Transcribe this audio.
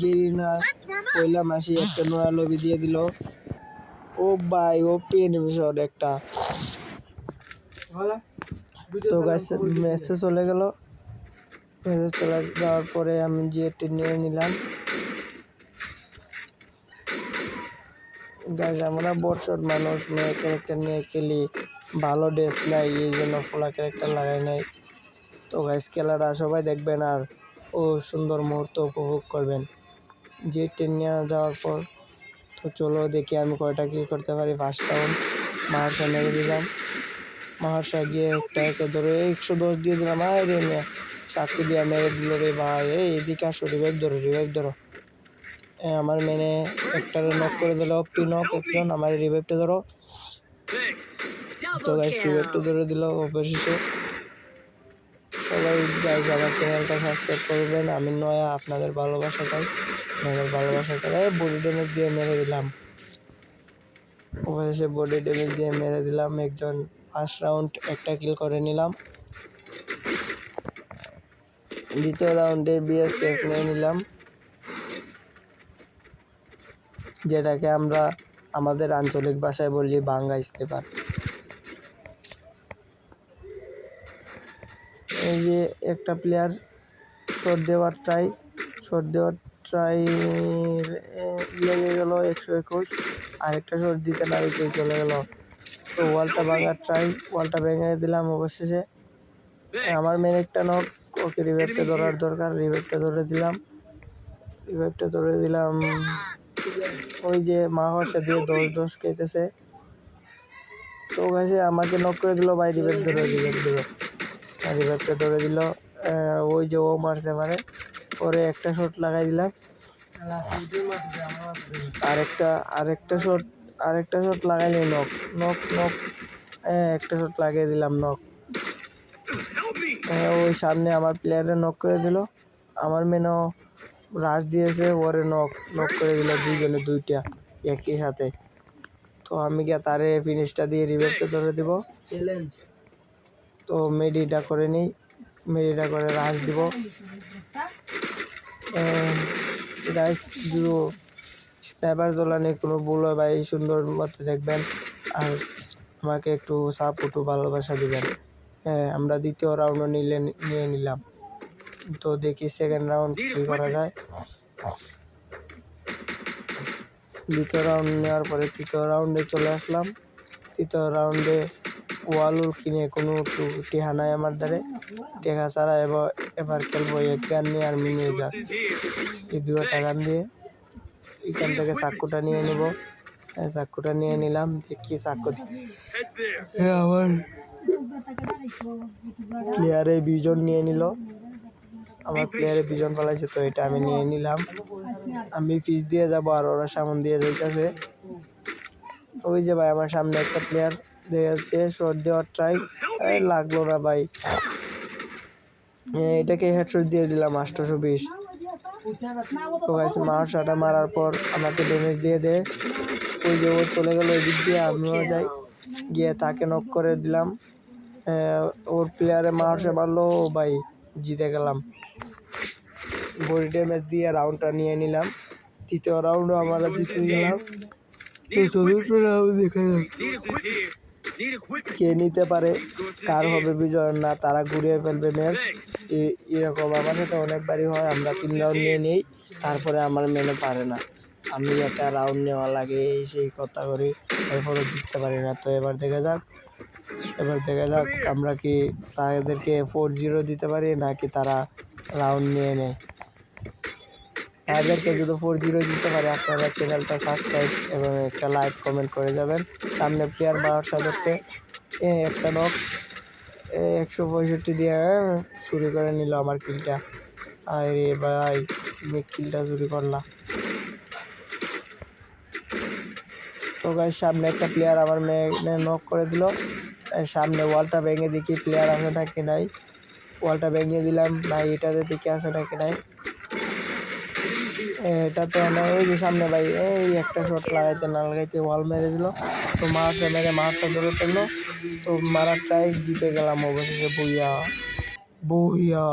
Garena পয়লা মাসে একটা নয়া লবি দিয়ে দিল। ও ভাই, ও পেনিমিশন একটা। তো গাছ মেসে চলে গেল। মেসে চলে যাওয়ার পরে আমি জিএটি নিয়ে নিলাম। গাছ আমরা বটশট মানুষ, মেয়ে ক্যারেক্টার নিয়ে খেলি। ভালো ড্রেস নাই এই জন্য ফোলা ক্যারেক্টার লাগাই নাই। তো গাইস খেলাটা সবাই দেখবেন আর ও সুন্দর মুহূর্ত উপভোগ করবেন। যে ট্রেন নিয়ে যাওয়ার পর তো চলো দেখি আমি কয়টা কী করতে পারি। ফার্স্ট রাউন্ড মাহারসা মেরে দিলাম মাহারসা গিয়ে একটা একে ধরে একশো দশ দিয়ে দিলাম। আয় রে মেয়ে চাকু দিয়ে মেরে দিল রে ভাই। এই এদিকে আসো রিভাইভ ধরো রিভাইভ ধরো। আমার মেনে একটা নক করে দিল পি নক একজন আমার রিভাইভটা ধরো। তো গাইস রিভাইভটা ধরে দিল অবশেষে। সবাই গাইজ আমার চ্যানেলটা সাবস্ক্রাইব করবেন। আমি নয়া, আপনাদের ভালোবাসা চাই। আপনাদের ভালোবাসা চাই বডি ড্যামেজ দিয়ে মেরে দিলাম। অবশেষে বডি ড্যামেজ দিয়ে মেরে দিলাম। একজন ফার্স্ট রাউন্ড একটা কিল করে নিলাম। দ্বিতীয় রাউন্ডে বিএস কেস নিয়ে নিলাম। যেটাকে আমরা আমাদের আঞ্চলিক ভাষায় বলি বাঙ্গা স্টেপার এই যে একটা প্লেয়ার শট দেওয়ার ট্রাই শট দেওয়ার ট্রাই লেগে গেল একশো একুশ, আরেকটা শট দিতে না দিতেই চলে গেল। তো ওয়ালটা ভাঙার ট্রাই ওয়ালটা ভেঙে দিলাম অবশেষে। আমার মেন একটা নক ওকে রিভাইভটা ধরার দরকার রিভাইভটা ধরে দিলাম। রিভাইভটা ধরে দিলাম, ওই যে মা হর্ষা দিয়ে দশ দশ খেতেছে। তো গাছে আমাকে নক করে দিল, ভাই রিভাইভ ধরে রিভাইভ দিল রিভাইভটা ধরে দিল। ওই যে ও মারছে মারে পরে একটা শট লাগাই দিলাম। আরেকটা আরেকটা শট আরেকটা শট লাগাইলে নক নক নক হ্যাঁ একটা শট লাগিয়ে দিলাম নক ওই সামনে আমার প্লেয়ারে নক করে দিল। আমার মেনও রাশ দিয়েছে, ওরে নক নক করে দিল দুইজনে, দুইটা একই সাথে। তো আমি গিয়ে তারে ফিনিশটা দিয়ে রিভাইভটা ধরে দিব। তো মেডিটা করে নিই। মেডিটা করে রাশ দিব। গাইস যদি স্ন্যাপার তোলা নিয়ে কোনো ভুল হয় এই সুন্দর মতো দেখবেন। আর আমাকে একটু সাপোর্ট ভালোবাসা দিবেন। হ্যাঁ আমরা দ্বিতীয় রাউন্ডও নিলে, নিয়ে নিলাম। তো দেখি সেকেন্ড রাউন্ড কী করা যায়। দ্বিতীয় রাউন্ড নেওয়ার পরে তৃতীয় রাউন্ডে চলে আসলাম। তৃতীয় রাউন্ডে ওয়ালুল কিনে কোনো টেহা নাই আমার দ্বারে। টেহা ছাড়া এবার এবার খেলব এক গান নিয়ে আর মিনিয়ে যা। এই দুটা গান দিয়ে এখান থেকে চাক্কুটা নিয়ে নিব। এই চাক্কুটা নিয়ে নিলাম, দেখি চাক্কু হ্যাঁ আমার প্লেয়ারে বিজন নিয়ে নিল। আমার প্লেয়ারে বিজন পালাইছে তো এটা আমি নিয়ে নিলাম। আমি পিচ দিয়ে যাব আর ওরা সামন দিয়ে যাইতেছে। ওই যে ভাই, আমার সামনে একটা প্লেয়ার দেখা যাচ্ছে শট দেওয়ার ট্রাই লাগল না ভাই এটাকে হেডশট দিয়ে দিলাম আটশোশো বিশ তো গাইস মারশাটা মারার পর আমাকে ড্যামেজ দিয়ে দেয় ওই যে ও চলে গেল ওই দিক দিয়ে আমিও যাই গিয়ে তাকে নক করে দিলাম ওর প্লেয়ারে মারশা মারলো ও ভাই জিতে গেলাম বডি ড্যামেজ দিয়ে রাউন্ডটা নিয়ে নিলাম তৃতীয় রাউন্ডও আমরা জিতে গেলাম তো চতুর্থ রাউন্ড দেখা যাক কে নিতে পারে, কার হবে বিজয় না, তারা ঘুরিয়ে ফেলবে ম্যাচ এরকম আমার সাথে অনেকবারই হয়, আমরা তিন রাউন্ড নিয়ে নিই, তারপরে আমার মেনে পারে না। আমি একা রাউন্ড নেওয়া লাগে, এই সেই কথা করি এরপরে জিততে পারি না। তো এবার দেখা যাক, এবার দেখা যাক আমরা কি তাদেরকে ফোর জিরো দিতে পারি, নাকি তারা রাউন্ড নিয়ে নেয়। তাদেরকে যদি ফোর জিরো দিতে পারে। আপনারা চ্যানেলটা সাবস্ক্রাইব এবং একটা লাইক কমেন্ট করে যাবেন। সামনে প্লেয়ার বারোশো হচ্ছে একটা নক একশো পঁয়ষট্টি দিয়ে চুরি করে নিল আমার কিলটা আরে ভাই, তুমি কিলটা চুরি করলা। তো গাই সামনে একটা প্লেয়ার আমার মেয়ে নক করে দিল। সামনে ওয়ালটা ভেঙে দেখি প্লেয়ার আছে নাকি নাই। ওয়ালটা ভেঙে দিলাম ভাই এটাতে দেখি আছে নাকি নাই। এটা তো না ওই যে সামনে ভাই, এই একটা শট লাগাইতে না লাগাইতে ওয়াল মেরে দিল। তো মারটা মেরে মাছ ধরে ফেলল। তো মারাটাই জিতে গেলাম অবশেষে বইয়া বইয়া